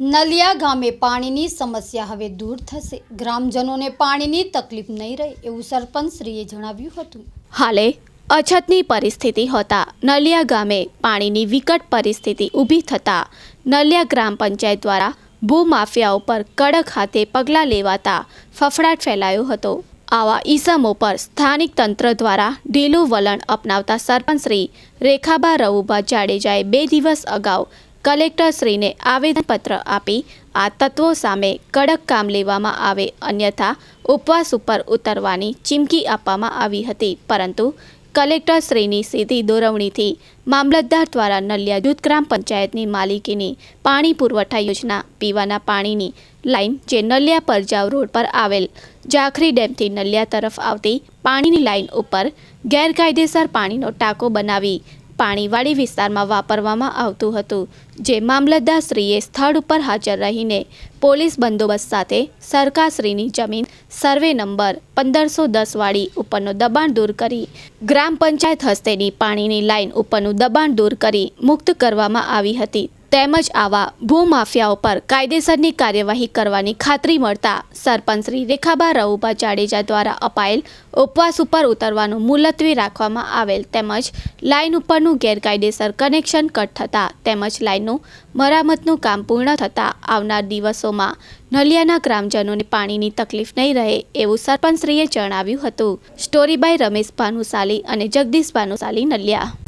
નલિયા ગામે પાણીની સમસ્યા હવે દૂર થશે. ગ્રામજનોને પાણીની તકલીફ નહીં રહે એવું સરપંચશ્રીએ જણાવ્યું હતું. હાલે, અછતની પરિસ્થિતિ હોતા નલિયા ગામે પાણીની વિકટ પરિસ્થિતિ ઊભી થતાં નલિયા ગ્રામ પંચાયત દ્વારા ભૂમાફિયા ઉપર કડક હાથે પગલાં લેવાતા ફફડાટ ફેલાયો હતો. આવા ઈસમો પર સ્થાનિક તંત્ર દ્વારા ઢીલું વલણ અપનાવતા સરપંચ શ્રી રેખાબા રવુભા જાડેજાએ બે દિવસ અગાઉ કલેક્ટરશ્રીને આવેદનપત્ર આપી આ તત્વો સામે કડક કામ લેવામાં આવે અન્યથા ઉપવાસ ઉપર ઉતરવાની ચીમકી આપવામાં આવી હતી. પરંતુ કલેક્ટરશ્રીની સીધી દોરવણીથી મામલતદાર દ્વારા નલિયા જૂથ ગ્રામ પંચાયતની માલિકીની પાણી પુરવઠા યોજના પીવાના પાણીની લાઇન જે નલિયા પરજાવ રોડ પર આવેલ જાખરી ડેમથી નલિયા તરફ આવતી પાણીની લાઈન ઉપર ગેરકાયદેસર પાણીનો ટાંકો બનાવી પાણીવાળી વિસ્તારમાં વાપરવામાં આવતું હતું. જે મામલતદારશ્રીએ સ્થળ ઉપર હાજર રહીને પોલીસ બંદોબસ્ત સાથે સરકારશ્રીની જમીન સર્વે નંબર પંદરસો દસવાળી ઉપરનું દબાણ દૂર કરી ગ્રામ પંચાયત હસ્તેની પાણીની લાઇન ઉપરનું દબાણ દૂર કરી મુક્ત કરવામાં આવી હતી. તેમજ આવા ભૂમાફિયાઓ પર કાયદેસરની કાર્યવાહી કરવાની ખાતરી મળતા સરપંચ શ્રી રેખાબા રવુભા જાડેજા દ્વારા અપાયેલ ઉપવાસ ઉપર ઉતરવાનું મુલતવી રાખવામાં આવેલ તેમજ લાઇન ઉપરનું ગેરકાયદેસર કનેક્શન કટ થતાં તેમજ લાઇનનું મરામતનું કામ પૂર્ણ થતાં આવનાર દિવસોમાં નલિયાના ગ્રામજનોને પાણીની તકલીફ નહીં રહે એવું સરપંચશ્રીએ જણાવ્યું હતું. સ્ટોરી બાય રમેશ ભાનુશાલી અને જગદીશ ભાનુશાલી નલિયા.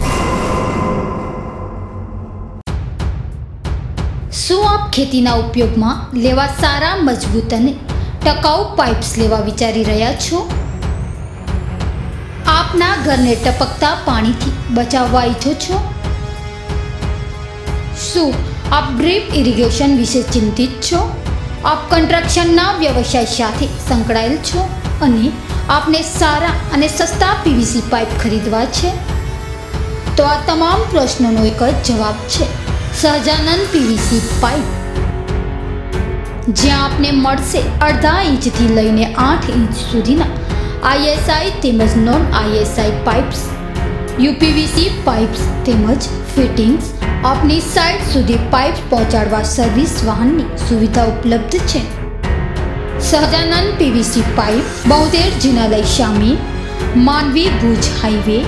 શું આપ ખેતીના ઉપયોગમાં લેવા સારા, મજબૂત અને ટકાઉ પાઇપ્સ લેવા વિચારી રહ્યા છો? આપના ઘરને ટપકતા પાણીથી બચાવવા ઈચ્છો છો? શું આપ ડ્રીપ ઇરિગેશન વિશે ચિંતિત છો? આપ કન્સ્ટ્રક્શનના વ્યવસાય સાથે સંકળાયેલ છો અને આપને સારા અને સસ્તા પીવીસી પાઇપ ખરીદવા છે? તો આ તમામ પ્રશ્નોનો એક જ જવાબ છે. સહજાનંદ પીવીસી પાઇપ જ્યાં આપને મળશે અડધા ઇંચથી લઈને આઠ ઇંચ સુધીના આઈએસઆઈ તેમજ non ISI pipes UPVC pipes તેમજ ફિટિંગ્સ આપની સાઇટ સુધી પાઇપ પહોંચાડવા સર્વિસ વાહનની સુવિધા ઉપલબ્ધ છે. સહજાનંદ પીવીસી પાઇપ બોતેર જિનાલય Shami Mandvi Bhuj highway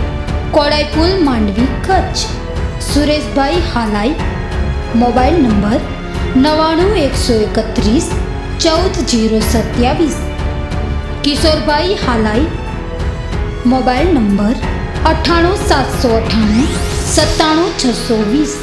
Kodaipul, Mandvi, Kutch. Sureshbhai Halai mobile number નવ્વાણું એકસો એકત્રીસ, ચૌદ, જીરો, સત્યાવીસ. કિશોરભાઈ હાલાઈ મોબાઈલ નંબર અઠ્ઠાણું, સાતસો અઠ્ઠાણું, સત્તાણું, છસો વીસ.